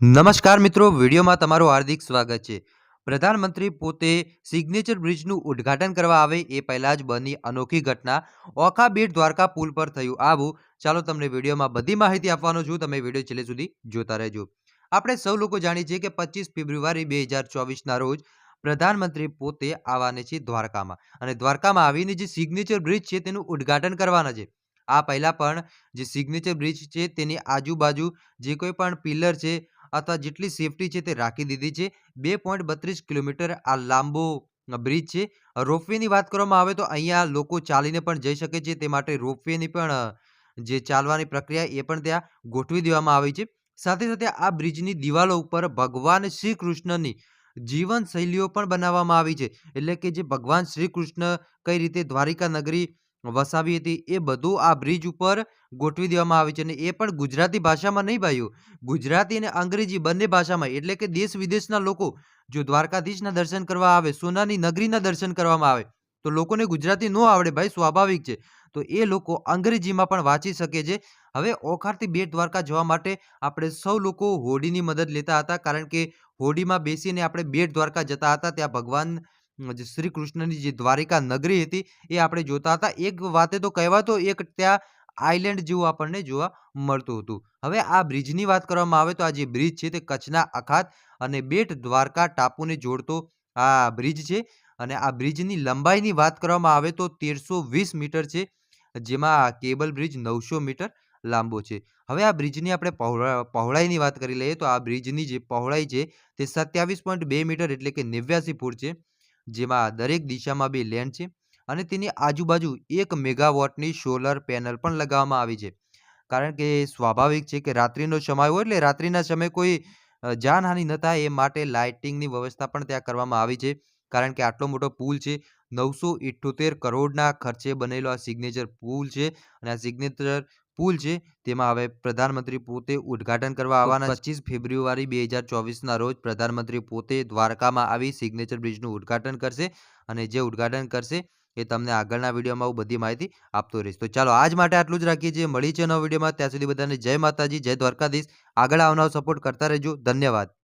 નમસ્કાર મિત્રો, વિડીયોમાં તમારું હાર્દિક સ્વાગત છે. પ્રધાનમંત્રી પોતે સિગ્નેચર બ્રિજનું ઉદ્ઘાટન કરવા આવે એ પહેલાં જ બની અનોખી ઘટના. ઓખા બેટ દ્વારકા પુલ પર થયું આવું. ચાલો તમને વિડીયોમાં બધી માહિતી આપવાનો છું. તમે વીડિયો છેલ્લે સુધી જોતા રહેજો. આપણે સૌ લોકો જાણીએ છીએ કે પચીસ ફેબ્રુઆરી બે હજાર ચોવીસના રોજ પ્રધાનમંત્રી પોતે આવવાના છે દ્વારકામાં. અને દ્વારકામાં આવીને જે સિગ્નેચર બ્રિજ છે તેનું ઉદ્ઘાટન કરવાના છે. આ પહેલાં પણ જે સિગ્નેચર બ્રિજ છે તેની આજુબાજુ જે કોઈ પણ પિલર છે અથવા જેટલી સેફટી છે તે રાખી દીધી છે બે પોઈન્ટ બત્રીસ કિલોમીટર આ લાંબો બ્રિજ છે રોપવેની વાત કરવામાં આવે તો અહીંયા લોકો ચાલીને પણ જઈ શકે છે તે માટે રોપવેની પણ જે ચાલવાની પ્રક્રિયા એ પણ ત્યાં ગોઠવી દેવામાં આવી છે સાથે સાથે આ બ્રિજની દિવાલો ઉપર ભગવાન શ્રી કૃષ્ણની જીવન શૈલીઓ પણ બનાવવામાં આવી છે. એટલે કે જે ભગવાન શ્રી કૃષ્ણ કઈ રીતે દ્વારિકા નગરી વસાવી હતી. એ બધું આ બ્રિજ ઉપર ગોઠવી દેવામાં આવી છે અને એ પણ ગુજરાતી ભાષામાં નહીં ભાઈઓ ગુજરાતી અને અંગ્રેજી બંને ભાષામાં, એટલે કે દેશ વિદેશના લોકો જો દ્વારકાધીશના દર્શન કરવા આવે, સોનાની નગરીના દર્શન કરવામાં આવે, તો લોકોને ગુજરાતી ન આવડે ભાઈ, સ્વાભાવિક છે. તો એ લોકો અંગ્રેજીમાં પણ વાંચી શકે છે. હવે ઓખારથી બેટ દ્વારકા જવા માટે આપણે સૌ લોકો હોડીની મદદ લેતા હતા, કારણ કે હોડીમાં બેસીને આપણે બેટ દ્વારકા જતા હતા, ત્યાં ભગવાન જે શ્રી કૃષ્ણની જે દ્વારિકા નગરી હતી, એ આપણે જોતા હતા. એક વાતે તો કહેવાતો, એક ત્યાં આઇલેન્ડ જેવું આપણને જોવા મળતું હતું. હવે આ બ્રિજની વાત કરવામાં આવે તો આ જે બ્રિજ છે તે કચ્છના અખાત અને બેટ દ્વારકા ટાપુને જોડતો આ બ્રિજ છે. અને આ બ્રિજની લંબાઈની વાત કરવામાં આવે તો તેરસો વીસ મીટર છે, જેમાં આ કેબલ બ્રિજ નવસો મીટર લાંબો છે. હવે આ બ્રિજની આપણે પહોળા, પહોળાઈની વાત કરી લઈએ તો આ બ્રિજની જે પહોળાઈ છે તે સત્યાવીસ પોઈન્ટ બે મીટર એટલે કે નેવ્યાસી ફૂટ છે. જેમાં દરેક દિશામાં બે લેન છે અને તેની આજુબાજુ એક મેગાવોટની સોલર પેનલ પણ લગાવવામાં આવી છે. કારણ કે સ્વાભાવિક છે કે રાત્રિનો સમય હોય એટલે રાત્રિના સમયે કોઈ જાનહાનિ ન થાય એ માટે લાઇટિંગની વ્યવસ્થા પણ ત્યાં કરવામાં આવી છે. કારણ કે આટલો મોટો પુલ છે, નવસો ઇઠ્ઠોતેર કરોડના ખર્ચે બનેલો આ સિગ્નેચર પુલ છે અને આ સિગ્નેચર પુલ છે તેમાં હવે પ્રધાનમંત્રી પોતે ઉદ્ઘાટન કરવા આવવાના પચીસ ફેબ્રુઆરી બે હજાર ચોવીસના રોજ પ્રધાનમંત્રી પોતે દ્વારકામાં આવી સિગ્નેચર બ્રિજનું ઉદ્ઘાટન કરશે અને જે ઉદ્ઘાટન કરશે એ તમને આગળના વિડીયોમાં હું બધી માહિતી આપતો રહીશ. તો ચાલો આજ માટે આટલું જ રાખીએ. છીએ મળી છે નવા વિડીયોમાં ત્યાં સુધી બધાને જય માતાજી જય દ્વારકાધીશ. આગળ આવનારો સપોર્ટ કરતા રહેજો. ધન્યવાદ.